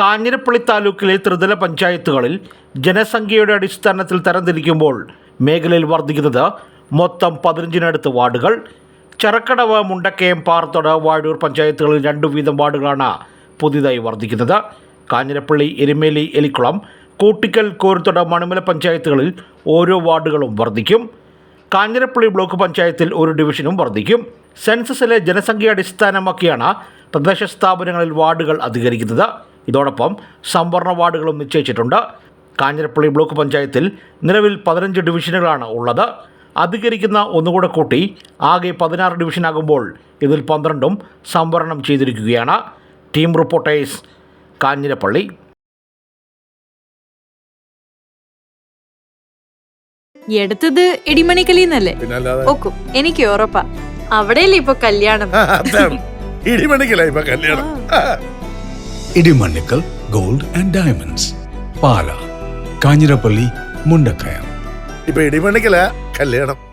കാഞ്ഞിരപ്പള്ളി താലൂക്കിലെ ത്രിതല പഞ്ചായത്തുകളിൽ ജനസംഖ്യയുടെ അടിസ്ഥാനത്തിൽ തരംതിരിക്കുമ്പോൾ മേഖലയിൽ വർദ്ധിക്കുന്നത് മൊത്തം പതിനഞ്ചിനടുത്ത് വാർഡുകൾ. ചെറക്കടവ് മുണ്ടക്കയം പാറത്തോട് വാഴൂർ പഞ്ചായത്തുകളിൽ രണ്ടു വീതം വാർഡുകളാണ് പുതിയതായി വർദ്ധിക്കുന്നത്. കാഞ്ഞിരപ്പള്ളി എരുമേലി എലിക്കുളം കൂട്ടിക്കൽ കോരുത്തോട് മണിമല പഞ്ചായത്തുകളിൽ ഓരോ വാർഡുകളും വർദ്ധിക്കും. കാഞ്ഞിരപ്പള്ളി ബ്ലോക്ക് പഞ്ചായത്തിൽ ഒരു ഡിവിഷനും വർദ്ധിക്കും. സെൻസസിലെ ജനസംഖ്യ അടിസ്ഥാനമാക്കിയാണ് തദ്ദേശ സ്ഥാപനങ്ങളിൽ വാർഡുകൾ അധികരിക്കുന്നത്. ഇതോടൊപ്പം സംവരണ വാർഡുകളും നിശ്ചയിച്ചിട്ടുണ്ട്. കാഞ്ഞിരപ്പള്ളി ബ്ലോക്ക് പഞ്ചായത്തിൽ നിലവിൽ പതിനഞ്ച് ഡിവിഷനുകളാണ് ഉള്ളത്. അധികരിക്കുന്ന ഒന്നുകൂടെ കൂട്ടി ആകെ പതിനാറ് ഡിവിഷനാകുമ്പോൾ ഇതിൽ പന്ത്രണ്ടും സംവരണം ചെയ്തിരിക്കുകയാണ്. Team reporters Kanjirappally. എടുത്തത് ഇടിമണിക്കലിന്നല്ലേ? ഓക്കും എനിക്ക് ഉറപ്പാ. അവിടെയല്ലേ ഇപ്പൊ കല്യാണം? ഇടിമണിക്കല ഇപ്പൊ കല്യാണം. Idimannikkal gold and diamonds Pala Kanjirappally Mundakayam. ഇപ്പൊ ഇടിമണ്ണിക്കല കല്യാണം.